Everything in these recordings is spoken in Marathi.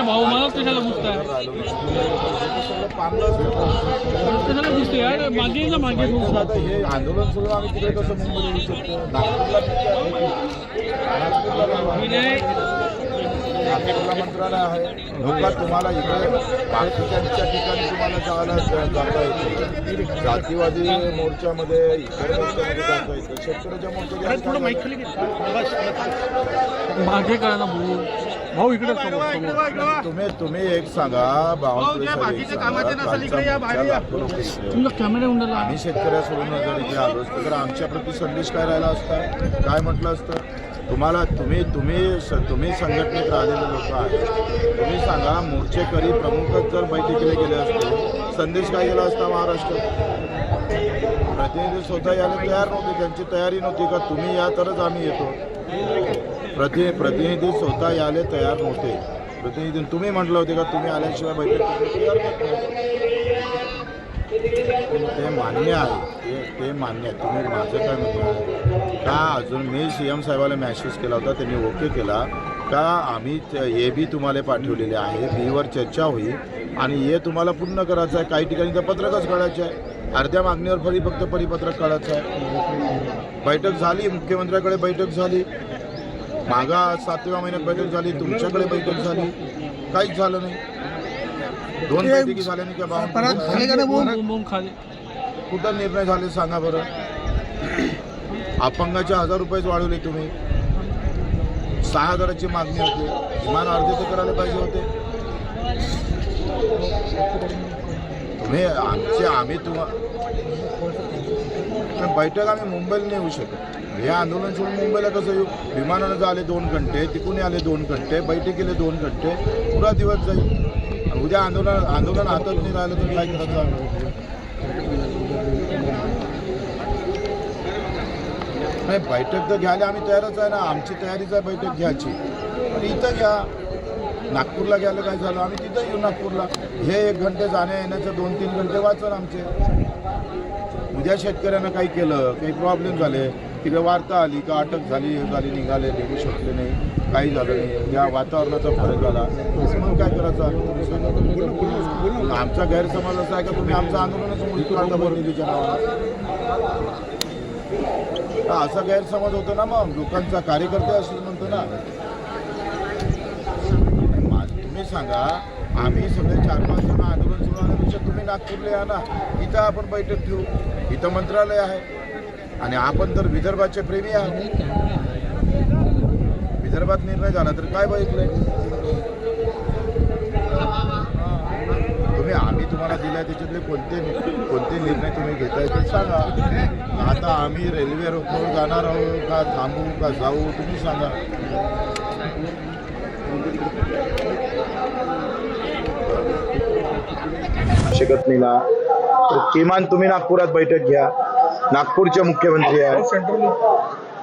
भाऊ मला कशाला सगळं असतं. कशाला घुसते यार मागे ना मागे हे आंदोलन सुरू आम्ही तिकडे कसं मुंबईला येऊ शकतो? नागपूरला नागपूरला मंत्रालय आहे. धोका तुम्हाला इकडे बाकीच्या ठिकाणी तुम्हाला जायला जाता येते. जातीवादी मोर्चामध्ये इकडे मोर्चामध्ये जाता येतं. शेतकऱ्याच्या मागे ना भाऊ? भाऊ इकडे तुम्ही तुम्ही एक सांगा आम्ही शेतकऱ्यासोडून जर इथे आलो असतो तर आमच्या प्रती संदेश काय राहिला असता? काय म्हटलं असतं? तुम्हाला तुम्ही तुम्ही स- तुम्ही संघटनेत राहिलेले लोक आहेत. तुम्ही सांगा मोर्चेकरी प्रमुखच जर बैठकीला गेले असते संदेश काय गेला असता महाराष्ट्रात? प्रतिनिधी स्वतः यायला तयार नव्हते त्यांची तयारी नव्हती का? तुम्ही या तरच आम्ही येतो. प्रति प्रतिनिधी स्वतः यायला तयार नव्हते. प्रतिनिधी तुम्ही म्हटलं होते का तुम्ही आल्याशिवाय बैठक तयार ते मान्य आहे. ते ते मान्य आहे. तुम्ही माझं काय म्हणणं का अजून मी सी एम साहेबाला मॅसेज केला होता त्यांनी ओके केला. का आम्ही ए हे बी तुम्हाला पाठवलेले आहे बीवर चर्चा होईल आणि हे तुम्हाला पूर्ण करायचं आहे. काही ठिकाणी तर पत्रकच काढायचं आहे. अर्ध्या मागणीवर फरी फक्त परिपत्रक काढायचं आहे. बैठक झाली मुख्यमंत्र्याकडे बैठक झाली. मागा सातव्या महिन्यात बैठक झाली तुमच्याकडे बैठक झाली. काहीच झालं नाही. दोन बैठकी झाल्या नाही का बावन्न बोम बोम खाली कुठं निर्णय झाले सांगा बरं. अपंगाचे हजार रुपयेच वाढवले तुम्ही. सहा हजाराची मागणी होती. किमान अर्धे तर करायला पाहिजे होते. तुम्ही आमचे आम्ही तुम्हाला बैठक आम्ही मुंबईला नाही येऊ शकत हे आंदोलन सोडून मुंबईला कसं येऊ? विमानानं झाले दोन घंटे तिकून आले दोन घंटे बैठकीले दोन घंटे पुरा दिवस जाईल. उद्या आंदोलन आंदोलन हातात नाही राहिलं तर काय करायचं आम्ही? नाही बैठक तर घ्यायला आम्ही तयारच आहे ना. आमची तयारीच आहे बैठक घ्यायची. पण इथं घ्या. नागपूरला गेलं काय झालं? आम्ही तिथं येऊ नागपूरला. हे एक घंटे जाण्या येण्याचे दोन तीन घंटे वाचन आमचे. उद्या शेतकऱ्यांना काही केलं काही प्रॉब्लेम झाले. तिकडे वार्ता आली का अटक झाली हे झाली निघाले निघू शकले नाही. काही झालं नाही. या वातावरणाचा फरक आला मग काय करायचं? आमचा गैरसमज असा आहे का तुम्ही आमचं आंदोलनच काढता बहिणीच्या नावानं? हा, असा गैरसमज होतो ना मग. लोकांचा कार्यकर्ते असं म्हणतो ना. तुम्ही सांगा आम्ही सगळे चार पाच जण आंदोलन सुरू होण्यापेक्षा तुम्ही नागपूरला या ना. इथं आपण बैठक ठेवू. इथं मंत्रालय आहे. आणि आपण तर विदर्भाचे प्रेमी आहात. विदर्भात निर्णय झाला तर काय बघितलंय? तुम्ही आम्ही तुम्हाला दिलाय त्याच्यातले कोणते कोणते निर्णय तुम्ही घेताय ते सांगा. आता आम्ही रेल्वे रोखोर जाणार आहोत का थांबू का जाऊ तुम्ही सांगा. शकत नाही ना तर किमान तुम्ही नागपुरात बैठक घ्या. नागपूरचे मुख्यमंत्री आहे.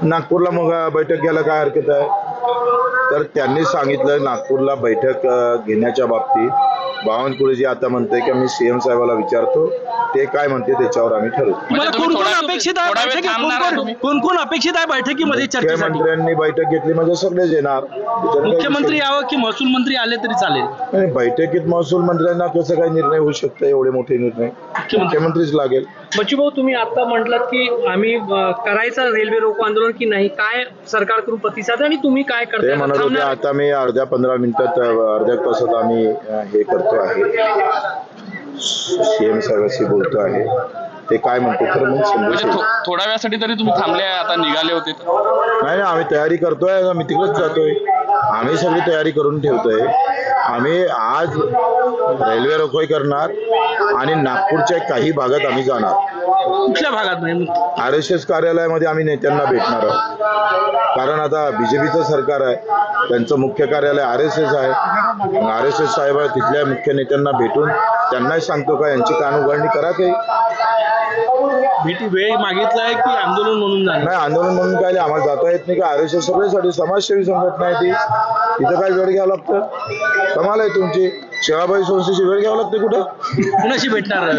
नागपूरला मग बैठक घ्यायला काय हरकत आहे? तर त्यांनी सांगितलं नागपूरला बैठक घेण्याच्या बाबतीत. बावनकुळेजी आता म्हणते की मी सीएम साहेबाला विचारतो ते काय म्हणते त्याच्यावर आम्ही ठरवू तुम्हाला तुम्ही कोण कोण अपेक्षित आहे थोडा वेळ बैठकीत? थांबणार कोण- कोण- तुम्ही? कोण कोण अपेक्षित आहे बैठकीमध्ये चर्चेसाठी मुख्यमंत्र्यांनी बैठक घेतली म्हणजे सगळेच येणार त्याच्यात काही मुख्यमंत्री विषय यावं की महसूल मंत्री आले तरी चालेल नाही. बैठकीत महसूल मंत्र्यांना कसं काय निर्णय होऊ शकतं एवढे मोठे निर्णय मुख्यमंत्रीच लागेल बच्चूभाऊ तुम्ही आता म्हटलात की आम्ही अ, करायचं रेल्वे रोको आंदोलन की नाही काय सरकारकडून प्रतिसाद आहे आणि तुम्ही काय ते करताय म्हणत होते थांबणार? आता मी अर्ध्या पंधरा मिनिटात अर्ध्या तासात आम्ही अ, हे करतो आहे. सीएम साहेबांशी बोलतो आहे. ते काय म्हणते? तर मग समजू म्हणजे शकेल. थो- थोड्या वेळासाठी तरी तुम्ही थांबले आता निघाले होते. नाही आम्ही तयारी करतोय आम्ही तिकडेच जातोय. आम्ही सगळी तयारी करून ठेवतोय. आम्ही आज रेल्वे रोखोई करणार आणि नागपूरच्या काही भागात आम्ही जाणार. कुठल्या भागात नाही? आर एस एस कार्यालयामध्ये आम्ही नेत्यांना भेटणार आहोत. कारण आता बीजेपीचं सरकार आहे त्यांचं मुख्य कार्यालय आर एस एस आहे. आर एस एस साहेब आहे, तिथल्या मुख्य नेत्यांना भेटून त्यांनाही सांगतो का यांची कानउघडणी करा काही भेटी वेळ मागितलाय की आंदोलन म्हणून नाही आंदोलन म्हणून काय आम्हाला जाता येत नाही का? आर एस एस सगळ्यासाठी समाजसेवी संघटना आहे ती. तिथं काय वेळ घ्यावं लागतं? कमाल आहे तुमची. सेवाबाई संस्थेची वेळ घ्यावं लागते कुठे? कुणाशी भेटणार?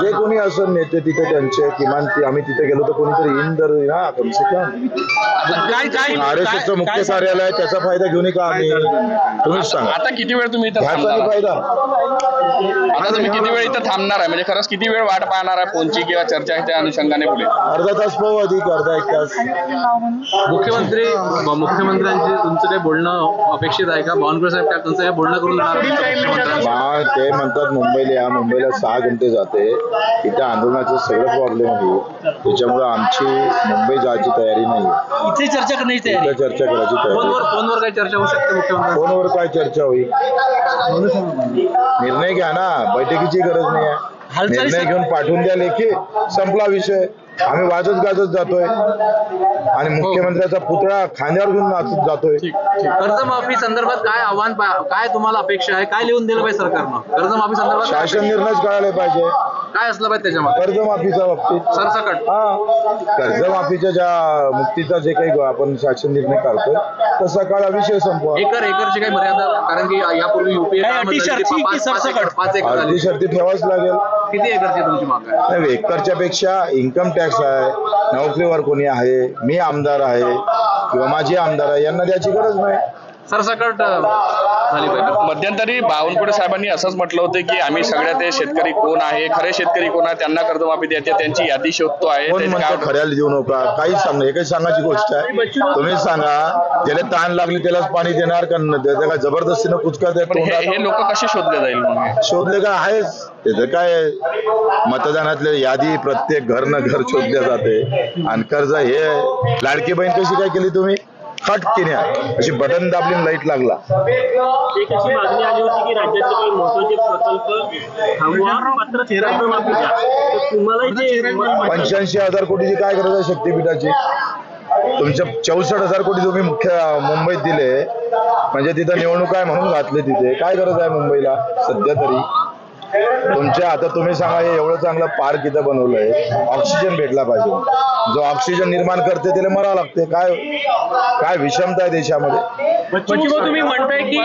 जे कोणी असं नेते तिथे त्यांचे किमान ते आम्ही तिथे गेलो तर कोणीतरी येईन तर ना कमसे कम. काय काय आर एस एसचं काय- मुख्य? कार्यालय आहे, त्याचा फायदा घेऊन का आम्ही? तुम्हीच सांगा. आता किती वेळ तुम्ही इथं नाही? फायदा? आता तुम्ही किती वेळ इथं थांबणार आहे? म्हणजे खरंच किती वेळ वाट पाहणार आहे फोनची किंवा चर्चाच्या अनुषंगाने पुढे अर्धा तास पाहू अधिक अर्धा एक तास. मुख्यमंत्री मुख्यमंत्र्यांचे तुमचं काही बोलणं अपेक्षित आहे का? बावनकुळे साहेब काय तुमचं हे बोलणं करून ते म्हणतात. मुंबईला या मुंबईला सहा घंटे जाते. इथे आंदोलनाचे सगळे प्रॉब्लेम होईल त्याच्यामुळे आमची मुंबई जायची तयारी नाही. इथे चर्चा करण्याची तयारी. इथे चर्चा करायची तयारी. फोनवर काही चर्चा होऊ शकते मुख्यमंत्री फोनवर काय चर्चा होईल? निर्णय घ्या ना. बैठकीची गरज नाही आहे. हालचाली निर्णय घेऊन पाठवून द्या लेखी. संपला विषय. आम्ही वाजत गाजत जातोय. आणि मुख्यमंत्र्याचा पुतळा खांद्यावर घेऊन नाचत जातोय. कर्जमाफी संदर्भात काय आव्हान पा- काय तुम्हाला अपेक्षा आहे? काय लिहून दिलं पाहिजे सरकारनं? कर्जमाफी संदर्भात काय शासन निर्णयच कळायला पाहिजे. काय असलं पाहिजे त्याच्यामध्ये? कर्जमाफीच्या बाबतीत. सरसकट. हा. कर्जमाफीच्या ज्या मुक्तीचा जे काही आपण शासन निर्णय काढतोय तसा काळा विषय संपवा. एकर एकरची काही मर्यादा कारण की यापूर्वी युपीए काय अटी शर्ती की सरसकट? पाच एकर झाली. शर्ती ठेवाच लागेल. किती एकरची तुमची माग? आहे नाही, एकरच्या पेक्षा इन्कम टॅक्स आहे नोकरीवर कोणी आहे मी आमदार आहे किंवा माझी आमदार आहे यांना द्यायची गरज नाही. सरसकट अं, झाली पाहिजे. मध्यंतरी बावनकुळे साहेबांनी असंच म्हटलं होतं की आम्ही सगळ्या ते शेतकरी कोण आहे खरे शेतकरी कोण आहे त्यांना कर्जमाफी द्यायची त्यांची यादी शोधतो आहे खऱ्याला देऊ नका? काहीच सांग काही सांगायची गोष्ट आहे. तुम्ही सांगा ज्याला ताण लागली त्यालाच पाणी देणार का त्याला जबरदस्तीनं कुचका हे हे लोक कसे शोधले जाईल? शोधले का आहेच. त्याचं काय मतदानातले यादी प्रत्येक घर न घर शोधल्या जाते. आणि कर्ज हे लाडकी बहीण कशी काय केली तुम्ही? खट केल्या अशी बटन दाबली लाइट लागला. एक अशी मागणी आली होती की राज्याचे काही महत्त्वाचे प्रकल्प थांबवा मात्र कर्जमाफीच्या तर तुम्हाला जे पंच्याऐंशी हजार कोटीची काय गरज आहे शक्तीपीठाची? तुमच्या चौसष्ट हजार कोटी तुम्ही मुख्य मुंबईत दिले. म्हणजे तिथं निवडणूक आहे म्हणून घातले तिथे. काय गरज आहे मुंबईला सध्या तरी? तुमच्या आता तुम्ही सांगा हे एवढं चांगलं पार्क इथं बनवलंय. ऑक्सिजन भेटला पाहिजे. जो ऑक्सिजन निर्माण करते त्याला मरा लागते. काय काय विषमता आहे देशामध्ये? तुम्ही म्हणताय की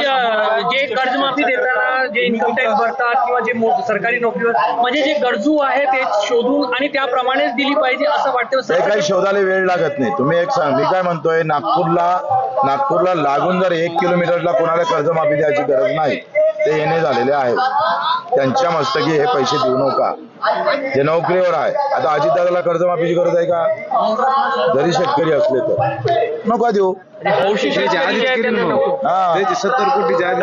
जे कर्जमाफी देताना जे इन्कम टॅक्स भरतात किंवा जे सरकारी नोकरीवर म्हणजे जे गरजू आहे ते शोधून आणि त्याप्रमाणेच दिली पाहिजे असं वाटतं ते काही शोधायला वेळ लागत नाही. तुम्ही एक सांग मी काय म्हणतोय नागपूरला नागपूरला लागून जर एक किलोमीटरला कोणाला कर्जमाफी द्यायची गरज नाही ते येणे झालेले आहेत. त्यांच्या मस्तकी हे पैसे देऊ नका. जे नोकरीवर आहे. आता अजितदादाला कर्जमाफीची गरज आहे का? जरी शेतकरी असले तर. नका देऊ. आहे. हा. सत्तर कोटी आहे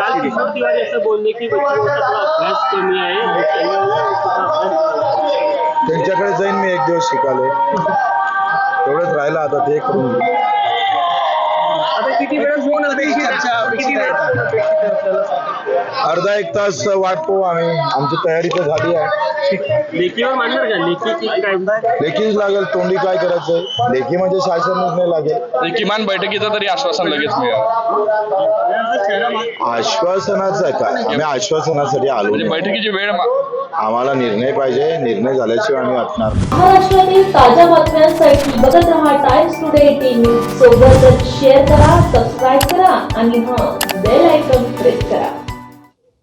त्यांच्याकडे जाईन मी एक दिवस शिकाले तेवढंच राहिलं आता ते करून किती वेळ अर्धा एक तास वाट पाहू आम्ही. आमची तयारी तर झाली आहे. लेखीवर मानणार का? लेखी की काय? लेखीच लागेल तोंडी काय करायचंय लेखी म्हणजे शासन निर्णय लागेल. किमान बैठकीचं तरी आश्वासन लगेच मिळालं. आश्वासनाचं काय? आम्ही आश्वासनासाठी आलो. म्हणजे नाही. बैठकीची वेळ आम्हाला निर्णय पाहिजे. निर्णय झाल्याशिवाय आम्ही हटणार नाही. महाराष्ट्रातील ताज्या बातम्यांसाठी बघत रहा टाइम्स टुडे एटीन न्यूज सोबतच शेअर करा सबस्क्राईब करा आणि हां बेल आयकॉन प्रेस करा.